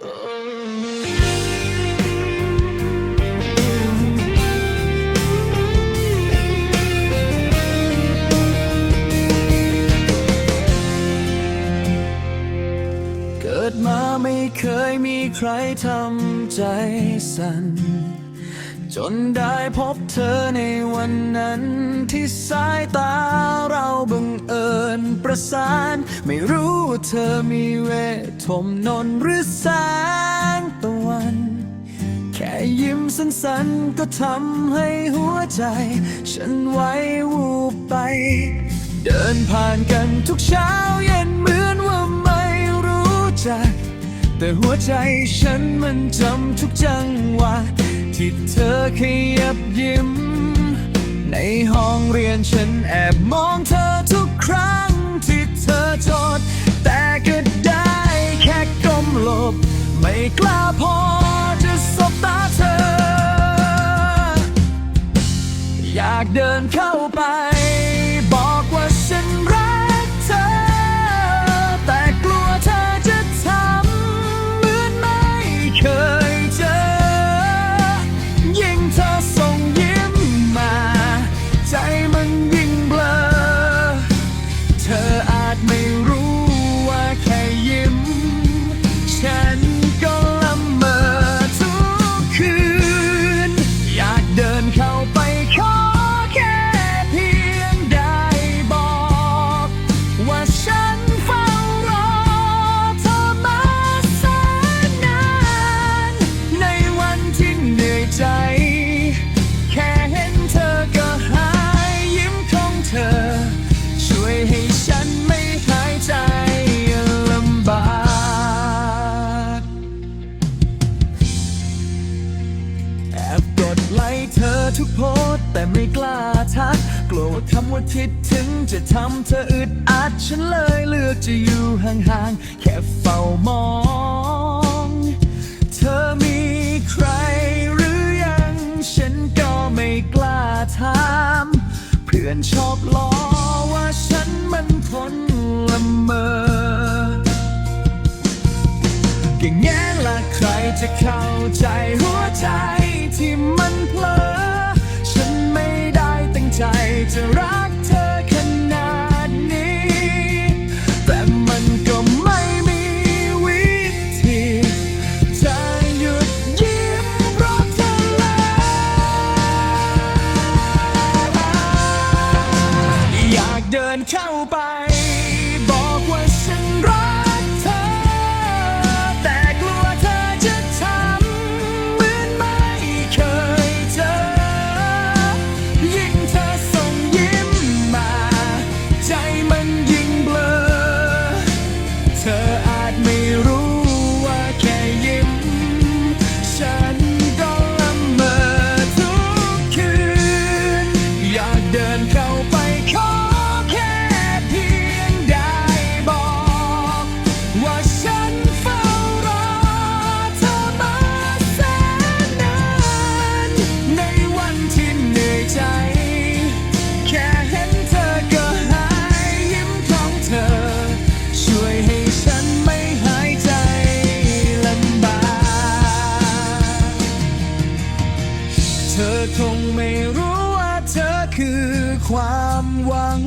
เกิดมาไม่เคยมีใครทำใจสั่น จนได้พบเธอในวันนั้นที่สายตาเราบังเอิญ ประสาน ไม่รู้เธอมีเวทมนนท์หรือแสงตะวัน แค่ยิ้มสั้นๆ ก็ทำให้หัวใจ ฉันไหววูบไป เดินผ่านกันทุกเช้าเย็นเหมือนว่าไม่รู้จัก แต่หัวใจฉันมันจำทุกจังหวะที่เธอขยับยิ้ม ในห้องเรียนฉันแอบมองเธอากเดินเข้าไป อบกดไลค์เธอทุกโพสแต่ไม่กล้าทัก กลัวคำว่าคิดถึงจะทำเธออึดอัด ฉันเลยเลือกจะอยู่ห่างๆ แค่เฝ้ามอง เธอมีใครหรือยัง ฉันก็ไม่กล้าถาม เพื่อนชอบล้อว่าฉันมันคนละเมอก็แง่ละใครจะเข้าใจหัวใจ Bye. เธอคงไม่รู้ว่าเธอคือความหวัง